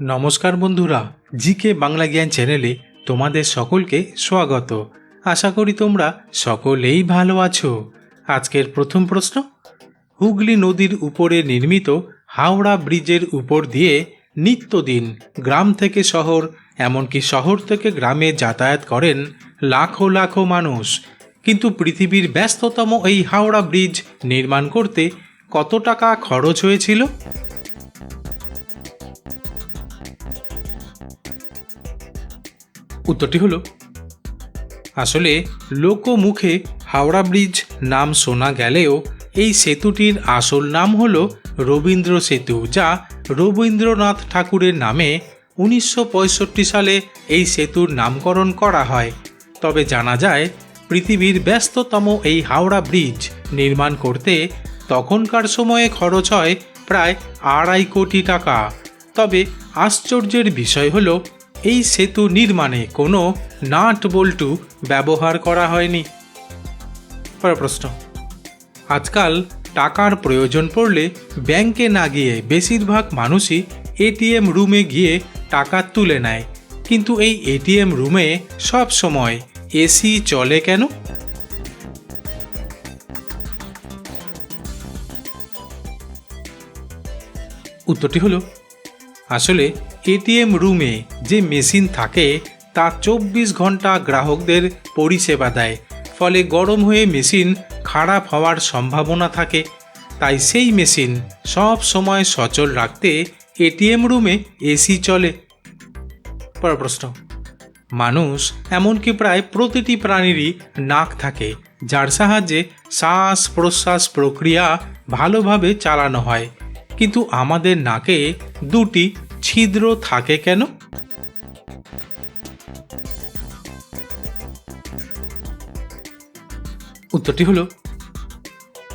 নমস্কার বন্ধুরা, জিকে বাংলা জ্ঞান চ্যানেলে তোমাদের সকলকে স্বাগত। আশা করি তোমরা সকলেই ভালো আছো। আজকের প্রথম প্রশ্ন, হুগলি নদীর উপরে নির্মিত হাওড়া ব্রিজের উপর দিয়ে নিত্যদিন গ্রাম থেকে শহর, এমনকি শহর থেকে গ্রামে যাতায়াত করেন লাখো লাখো মানুষ। কিন্তু পৃথিবীর ব্যস্ততম এই হাওড়া ব্রিজ নির্মাণ করতে কত টাকা খরচ হয়েছিল? উত্তরটি হলো, আসলে লোকমুখে হাওড়া ব্রিজ নাম শোনা গেলেও এই সেতুটির আসল নাম হল রবীন্দ্র সেতু, যা রবীন্দ্রনাথ ঠাকুরের নামে উনিশশো পঁয়ষট্টি সালে এই সেতুর নামকরণ করা হয়। তবে জানা যায়, পৃথিবীর ব্যস্ততম এই হাওড়া ব্রিজ নির্মাণ করতে তখনকার সময়ে খরচ হয় প্রায় আড়াই কোটি টাকা। তবে আশ্চর্যের বিষয় হলো এই সেতু নির্মাণে কোনো নাট বল্টু ব্যবহার করা হয়নি। পরের প্রশ্ন। আজকাল টাকার প্রয়োজন পড়লে ব্যাংকে না গিয়ে বেশিরভাগ মানুষই এটিএম রুমে গিয়ে টাকা তুলে নেয়। কিন্তু এই এটিএম রুমে সব সময় এসি চলে কেন? উত্তরটি হলো আসলে এটিএম রুমে যে মেশিন থাকে, তা চব্বিশ ঘণ্টা গ্রাহকদের পরিষেবা দেয়। ফলে গরম হয়ে মেশিন খারাপ হওয়ার সম্ভাবনা থাকে। তাই সেই মেশিন সব সময় সচল রাখতে এটিএম রুমে এসি চলে। পর প্রশ্ন। মানুষ এমনকি প্রায় প্রতিটি প্রাণীরই নাক থাকে, যার সাহায্যে শ্বাস প্রশ্বাস প্রক্রিয়া ভালোভাবে চালানো হয়। কিন্তু আমাদের নাকে দুটি ছিদ্র থাকে কেন? উত্তরটি হলো,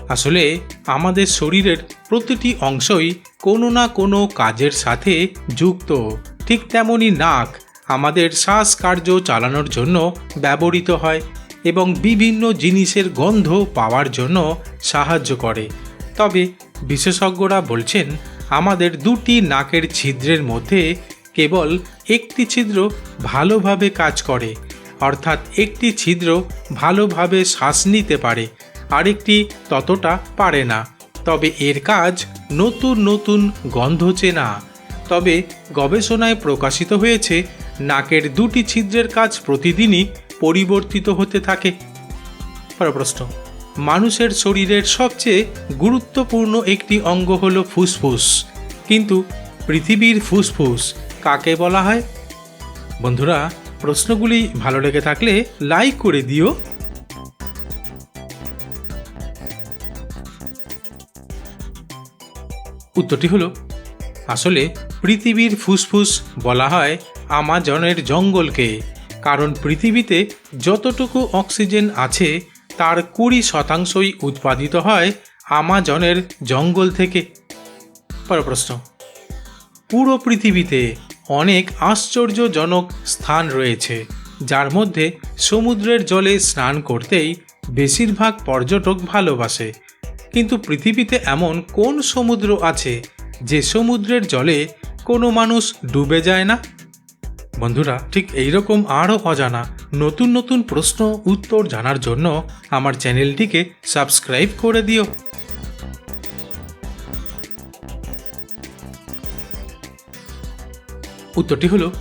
আসলে আমাদের শরীরের প্রতিটি অংশই কোনো না কোনো কাজের সাথে যুক্ত। ঠিক তেমনই নাক আমাদের শ্বাসকার্য চালানোর জন্য ব্যবহৃত হয় এবং বিভিন্ন জিনিসের গন্ধ পাওয়ার জন্য সাহায্য করে। তবে বিশেষজ্ঞরা বলছেন আমাদের দুটি নাকের ছিদ্রের মধ্যে কেবল একটি ছিদ্র ভালোভাবে কাজ করে, অর্থাৎ একটি ছিদ্র ভালোভাবে শ্বাস নিতে পারে, আরেকটি ততটা পারে না। তবে এর কাজ নতুন নতুন গন্ধ চেনা। তবে গবেষণায় প্রকাশিত হয়েছে, নাকের দুটি ছিদ্রের কাজ প্রতিদিনই পরিবর্তিত হতে থাকে। পরের প্রশ্ন। মানুষের শরীরের সবচেয়ে গুরুত্বপূর্ণ একটি অঙ্গ হল ফুসফুস। কিন্তু পৃথিবীর ফুসফুস কাকে বলা হয়? বন্ধুরা, প্রশ্নগুলি ভালো লেগে থাকলে লাইক করে দিও। উত্তরটি হলো, আসলে পৃথিবীর ফুসফুস বলা হয় আমাজনের জঙ্গলকে, কারণ পৃথিবীতে যতটুকু অক্সিজেন আছে তার কুড়ি শতাংশই উৎপাদিত হয় আমাজনের জঙ্গল থেকে। পর প্রশ্ন। পুরো পৃথিবীতে অনেক আশ্চর্যজনক স্থান রয়েছে, যার মধ্যে সমুদ্রের জলে স্নান করতেই বেশিরভাগ পর্যটক ভালোবাসে। কিন্তু পৃথিবীতে এমন কোন সমুদ্র আছে যে সমুদ্রের জলে কোনো মানুষ ডুবে যায় না? বন্ধুরা, ঠিক এইরকম আরও অজানা নতুন নতুন প্রশ্ন, উত্তর জানার জন্য আমার চ্যানেলটিকে সাবস্ক্রাইব করে দিও। উত্তরটি হলো,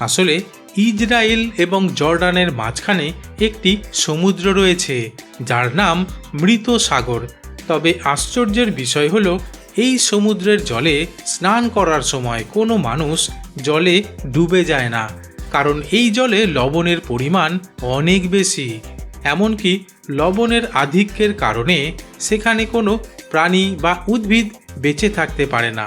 আসলে ইসরায়েল এবং জর্ডানের মাঝখানে একটি সমুদ্র রয়েছে, যার নাম মৃত সাগর। তবে আশ্চর্যের বিষয় হলো, এই সমুদ্রের জলে স্নান করার সময় কোনো মানুষ জলে ডুবে যায় না। কারণ এই জলে লবণের পরিমাণ অনেক বেশি। এমনকি লবণের আধিক্যের কারণে সেখানে কোনো প্রাণী বা উদ্ভিদ বেঁচে থাকতে পারে না।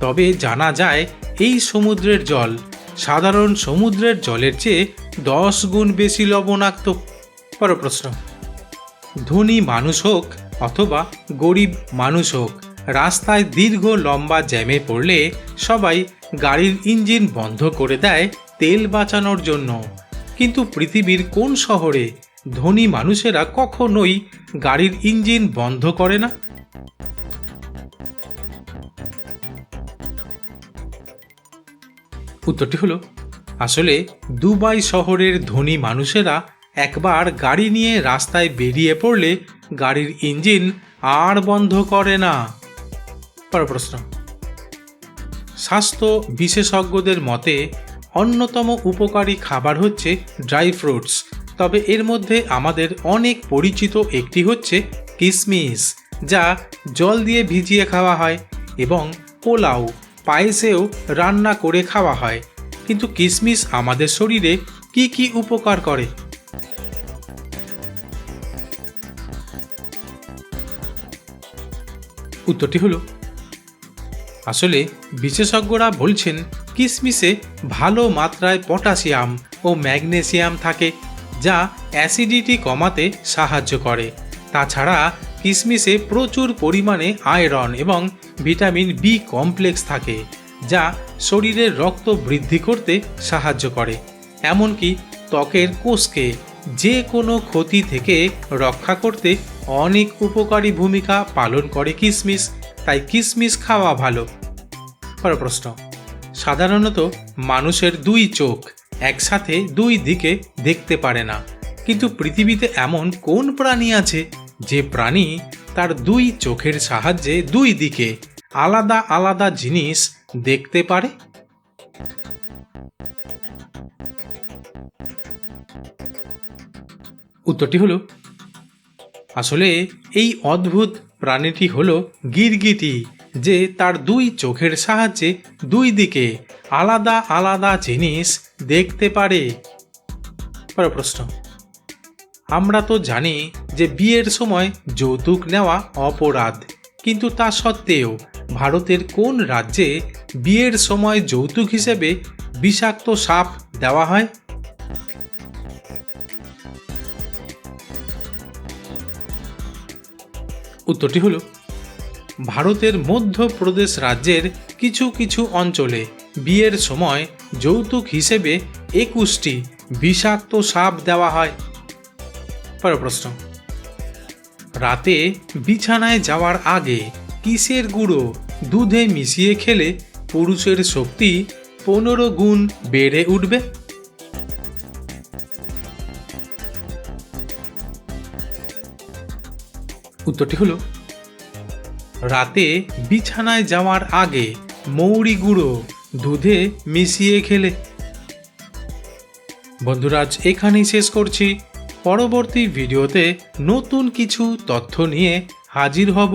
তবে জানা যায়, এই সমুদ্রের জল সাধারণ সমুদ্রের জলের চেয়ে দশ গুণ বেশি লবণাক্ত। পর প্রশ্ন ধনী মানুষ হোক অথবা গরিব মানুষ হোক, রাস্তায় দীর্ঘ লম্বা জ্যামে পড়লে সবাই গাড়ির ইঞ্জিন বন্ধ করে দেয় তেল বাঁচানোর জন্য। কিন্তু পৃথিবীর কোন শহরে ধনী মানুষেরা কখনোই গাড়ির ইঞ্জিন বন্ধ করে না? উত্তরটি হলো, আসলে দুবাই শহরের ধনী মানুষেরা একবার গাড়ি নিয়ে রাস্তায় বেরিয়ে পড়লে গাড়ির ইঞ্জিন আর বন্ধ করে না। পরের প্রশ্ন, স্বাস্থ্য বিশেষজ্ঞদের মতে অন্যতম উপকারী খাবার হচ্ছে ড্রাই ফ্রুটস। তবে এর মধ্যে আমাদের অনেক পরিচিত একটি হচ্ছে কিশমিশ যা জল দিয়ে ভিজিয়ে খাওয়া হয় এবং পোলাও, পায়েসেও রান্না করে খাওয়া হয়। কিন্তু কিশমিশ আমাদের শরীরে কি কি উপকার করে? উত্তরটি হলো আসলে বিশেষজ্ঞরা বলছেন কিশমিশে ভালো মাত্রায় পটাশিয়াম ও ম্যাগনেসিয়াম থাকে, যা অ্যাসিডিটি কমাতে সাহায্য করে। তাছাড়া কিশমিশে প্রচুর পরিমাণে আয়রন এবং ভিটামিন বি কমপ্লেক্স থাকে, যা শরীরের রক্ত বৃদ্ধি করতে সাহায্য করে। এমনকি ত্বকের কোষকে যে কোনো ক্ষতি থেকে রক্ষা করতে অনেক উপকারী ভূমিকা পালন করে কিশমিশ তাই কিশমিশ খাওয়া ভালো। পরের প্রশ্ন। সাধারণত মানুষের দুই চোখ একসাথে দুই দিকে দেখতে পারে না। কিন্তু পৃথিবীতে এমন কোন প্রাণী আছে যে প্রাণী তার দুই চোখের সাহায্যে দুই দিকে আলাদা আলাদা জিনিস দেখতে পারে? উত্তরটি হলো, আসলে এই অদ্ভুত প্রাণীটি হলো গিরগিটি, যে তার দুই চোখের সাহায্যে দুই দিকে আলাদা আলাদা জিনিস দেখতে পারে। পরের প্রশ্ন। আমরা তো জানি যে বিয়ের সময় যৌতুক নেওয়া অপরাধ, কিন্তু তা সত্ত্বেও ভারতের কোন রাজ্যে বিয়ের সময় যৌতুক হিসেবে বিষাক্ত সাপ দেওয়া হয়? উত্তরটি হলো, ভারতের মধ্যপ্রদেশ রাজ্যের কিছু কিছু অঞ্চলে বিয়ের সময় যৌতুক হিসেবে একুশটি বিষাক্ত সাপ দেওয়া হয়। পরের প্রশ্ন, রাতে বিছানায় যাওয়ার আগে কিসের গুঁড়ো দুধে মিশিয়ে খেলে পুরুষের শক্তি পনেরো গুণ বেড়ে উঠবে? উত্তরটি হলো, রাতে বিছানায় যাওয়ার আগে মৌরি গুঁড়ো দুধে মিশিয়ে খেলে। বন্ধুরাজ এখানেই শেষ করছি। পরবর্তী ভিডিওতে নতুন কিছু তথ্য নিয়ে হাজির হব।